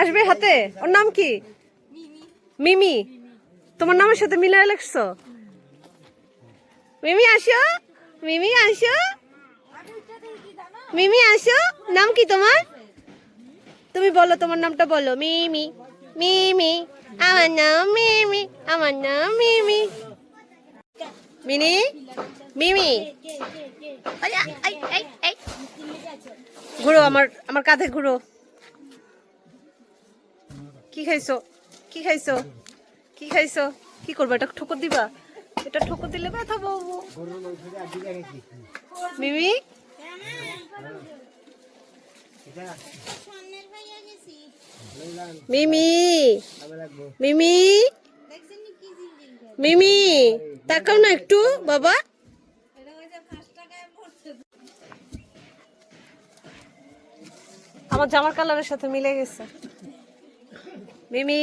আসবে হাতে? ওর নাম কি? মিমি। তোমার নামের সাথে মিলায় লাগছো মিমি আসো। মিমি আসো। মিমি আসো। নাম কি তোমার? তুমি বলো তোমার নামটা বলো। মিমি মিমি আমার নাম মিমি আমার নাম মিমি। মিনি মিমি। ঘুরো আমার আমার কাঁধে ঘুরো। কি খাইছো? কি খাইছো? কি খাইছো? কি করব? এটা ঠোকর দিবা? এটা ঠোকর দিলে ব্যথা পাবো। মিমি? মিমি? মিমি? মিমি? তাকাও না একটু, বাবা। আমার জামার কালারের সাথে মিলে গেছে। মিমি।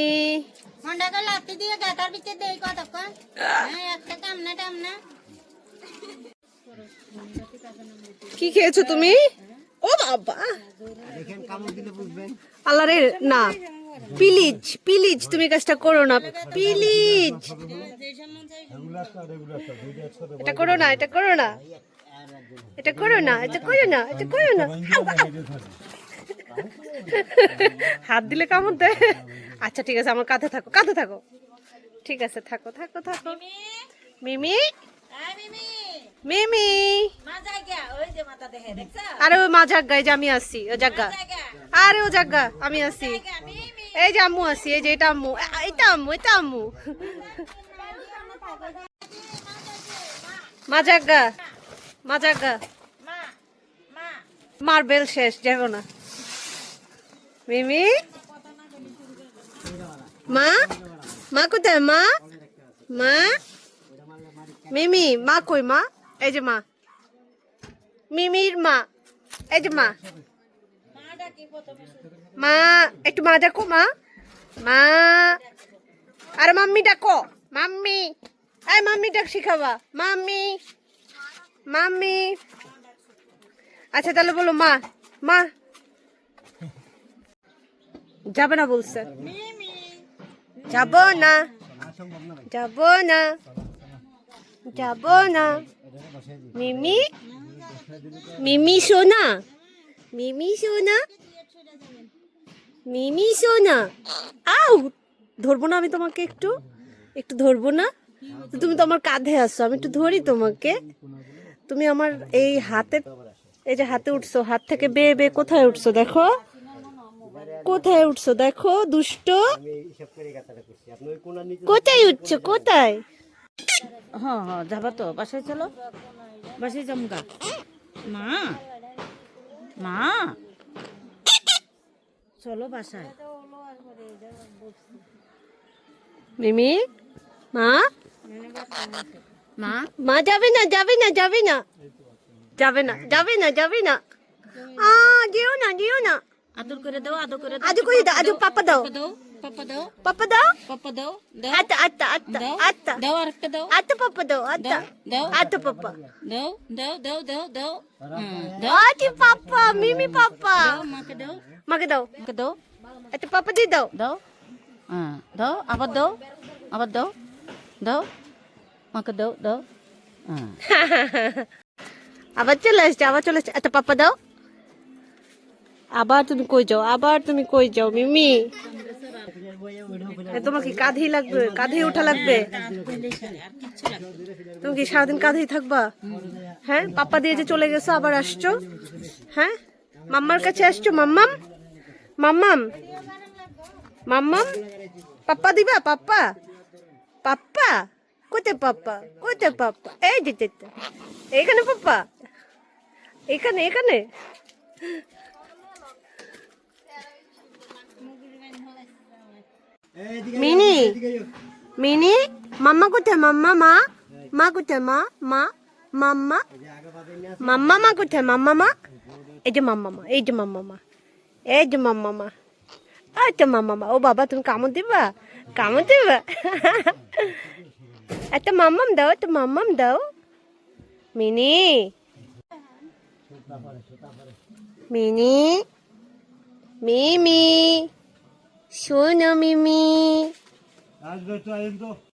লাত্তি দিয়ে গাতার ভিতরে দেই কতক্ষণ? হ্যাঁ একটা কামনা টামনা কি খেয়েছো তুমি? ও বাবা। আল্লাহ রে না প্লিজ প্লিজ তুমি কাজটা করো না প্লিজ এটা করো না এটা করো না। এটা করো না এটা করো না এটা করো না। হাত দিলে কামড় দেয়। আচ্ছা ঠিক আছে আমার কাঁধে থাকো কাঁধে থাকো। ঠিক আছে থাকো থাকো থাকো। মিমি? মিমি? আরে ওই মা জাগ্গা এই যে আমি আসি ও জাগ্গা আরে ও জাগ্গা আমি আসি এই যে আম্মু আসি এই যে এটা আম্মু এটা আম্মু এটা আম্মু। মা জাগ্গা মা জাগ্গা মার্বেল শেষ যাব না। মিমি? মা? মা কোথায় মা? মা? মিমি, মা কই মা? এই যে মা। মিমির মা। এই যে মা। মা, একটু মা ডাকো মা। মা। আর মাম্মি ডাকো। মাম্মি। এই মাম্মি ডাক শিখাবা। মাম্মি। মাম্মি। আচ্ছা তাহলে বলো মা। মা। যাবে না বলছে। যাব না যাব না যাব না মিমি মিমি সোনা মিমি সোনা মিমি সোনা আউ ধরবো না আমি তোমাকে একটু? একটু ধরবো না? তুমি তো আমার কাঁধে আসছো আমি একটু ধরি তোমাকে। তুমি আমার এই হাতে এই যে হাতে উঠছো, হাত থেকে বে বে কোথায় উঠছো দেখো। কোথায় উঠছো? দেখো দুষ্ট। আমি হিসাব করে গাতাটা করছি। আপনি ওই কোনার নিচে কোথায় উঠছো? কোথায়? হ্যাঁ হ্যাঁ যাবা তো বাসায় চলো। বাসায় যামগা মা মা। চলো বাসায়। মিমি মা? মা? মা যাবে না যাবে না যাবে না। যাবে না যাবে না যাবে না। আ যেও না যেও না। আদর করে দাও আদর করে দাও আজু কই দাও আজু পাপা দাও। দাও পাপা দাও পাপা দাও? পাপা দাও দাও আত্তা আত্তা আত্তা আত্তা দাও আরেকটা দাও। আত্তা পাপা দাও আত্তা দাও আত্তা পাপা। দাও দাও দাও দাও দাও। দাও। আতি পাপা মিমি পাপা। দাও মাকে দাও। মাকে দাও। মাকে দাও। আচ্ছা পাপা দিয়ে দাও। দাও। হ্যাঁ দাও আবার দাও। আবার দাও। দাও। মাকে দাও দাও। হ্যাঁ আবার চলে আসছে আবার চলে আসছে। আচ্ছা পাপা দাও। আবার তুমি কই যাও? আবার তুমি কই যাও মিমি? তোমার কি কাঁধেই লাগবে কাঁধেই ওঠা লাগবে। তুমি কি সারাদিন কাঁধেই থাকবা? হ্যাঁ? পাপা দিয়ে যে চলে গেছো আবার আসছো? হ্যাঁ? মাম্মার কাছে আসছো মাম্মাম? মাম্মাম? মাম্মাম? পাপ্পা দিবা? পাপ্পা? পাপ্পা? কোথায় পাপ্পা? কোথায় পাপ্পা? এই যে যে, যে। এখানে পাপ্পা? এখানে এখানে মিনি এদিকে এসো। মিনি মাম্মা কোথায় মাম্মা মা মা কোথায় মা মা মাম্মা এই যে আগে বাদে নিয়ে মাম্মা মা কোথায় মাম্মা মা এই যে মাম্মা মা এই যে মাম্মা মা এই যে মাম্মা মা আচ্ছা মাম্মা মা ও বাবা তুমি কামড় দিবা কামড় দিবা একটা মাম্মাম দাও একটা মাম্মাম দাও মিনি মিনি মিমি শোনো মিমি। আসবে তো